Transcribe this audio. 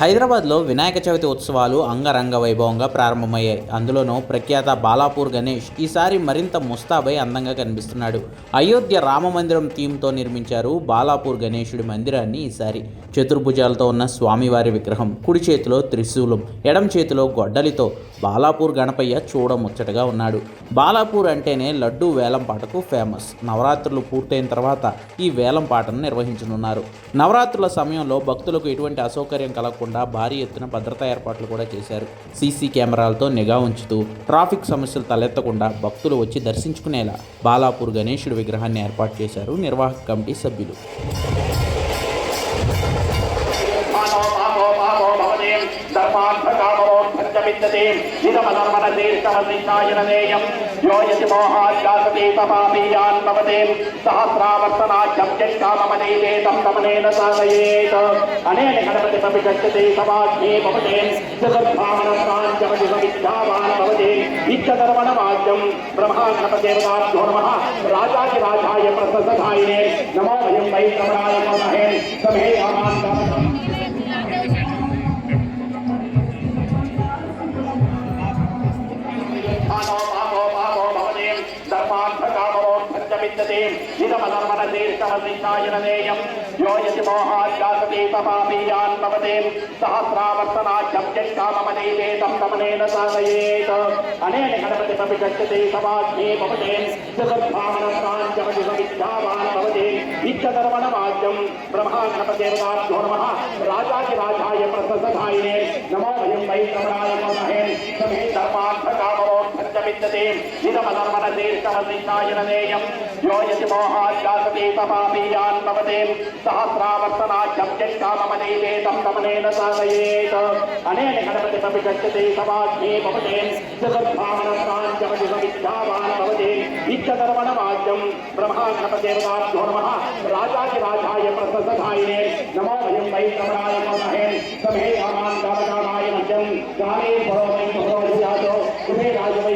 హైదరాబాద్లో వినాయక చవితి ఉత్సవాలు అంగరంగ వైభవంగా ప్రారంభమయ్యాయి. అందులోనూ ప్రఖ్యాత బాలాపూర్ గణేష్ ఈసారి మరింత ముస్తాబై అందంగా కనిపిస్తున్నాడు. అయోధ్య రామ మందిరం థీమ్తో నిర్మించారు బాలాపూర్ గణేశుడి మందిరాన్ని ఈసారి. చతుర్భుజాలతో ఉన్న స్వామివారి విగ్రహం కుడి చేతిలో త్రిశూలం ఎడం చేతిలో గొడ్డలితో బాలాపూర్ గణపయ్య చూడముచ్చటగా ఉన్నాడు. బాలాపూర్ అంటేనే లడ్డూ వేలం పాటకు ఫేమస్ నవరాత్రులు పూర్తయిన తర్వాత ఈ వేలం పాటను నిర్వహించనున్నారు. నవరాత్రుల సమయంలో భక్తులకు ఎటువంటి అసౌకర్యం కలగకుండా భారీ ఎత్తున భద్రతా ఏర్పాట్లు కూడా చేశారు. సీసీ కెమెరాలతో నిఘా ఉంచుతూ ట్రాఫిక్ సమస్యలు తలెత్తకుండా భక్తులు వచ్చి దర్శించుకునేలా బాలాపూర్ గణేశుడి విగ్రహాన్ని ఏర్పాటు చేశారు నిర్వాహక కమిటీ సభ్యులు. ధర్మార్థకామోద్ధత్యమిద్దతే ఇదమధర్మనశీర్షమశిష్టాయననేయం యో యతి మోహాద్యాసతే తపాపీయాన్ భవతే సహస్రావర్తనాఖ్యం యక్కామమనైవేదం తమనేన సాధయేత్ అనేన గణపతి ప్రవిశస్యతే సవాజ్ఞే భవతే చతుర్భామనస్తాంచమతి సమిచ్ఛావాన్ భవతే ఇచ్చధర్మణవాద్యం బ్రహ్మా గణపతిదేవతాభ్యో నమః రాజాదిరాజాయ ప్రసదాయినే నమో వయం వై కమలాయ మహే సమే అమాన్ ధర్మార్థకామోద్ధత్యమిద్దతే ఇదమధర్మనశీర్షమశిష్టాయననేయం యో యతి మోహాద్యాసతే తపాపీయాన్ భవతే సహస్రావర్తనాఖ్యం యక్కామమనైవేదం సాధయేత్ అనేన గణపతి ప్రవిశస్యతే సవాజ్ఞే భవతే చతుర్భామనస్తాంచమతి సమిచ్ఛావాన్ భవతే ఇచ్చధర్మణవాద్యం బ్రహ్మా గణపతిదేవతాభ్యో నమః రాజాదిరాజాయ ప్రసదాయినే నమో వయం వై కమలాయ ధర్మార్థకామోద్ధత్యమిద్దతే ఇదమధర్మనశీర్షమశిష్టాయననేయం యో యతి మోహాద్యాసతే తపాపీయాన్ భవతే సహస్రావర్తనాఖ్యం యక్కామమనైవేదం తమనేన సాధయేత్ అనేన గణపతి ప్రవిశస్యతే సవాజ్ఞే భవతే చతుర్భామనస్తాంచమతి సమిచ్ఛావాన్ భవతే ఇచ్చధర్మణవాద్యం బ్రహ్మా గణపతిదేవతాభ్యో నమః రాజాదిరాజాయ ప్రసదాయినే నమో వయం వై కమలాయ మహే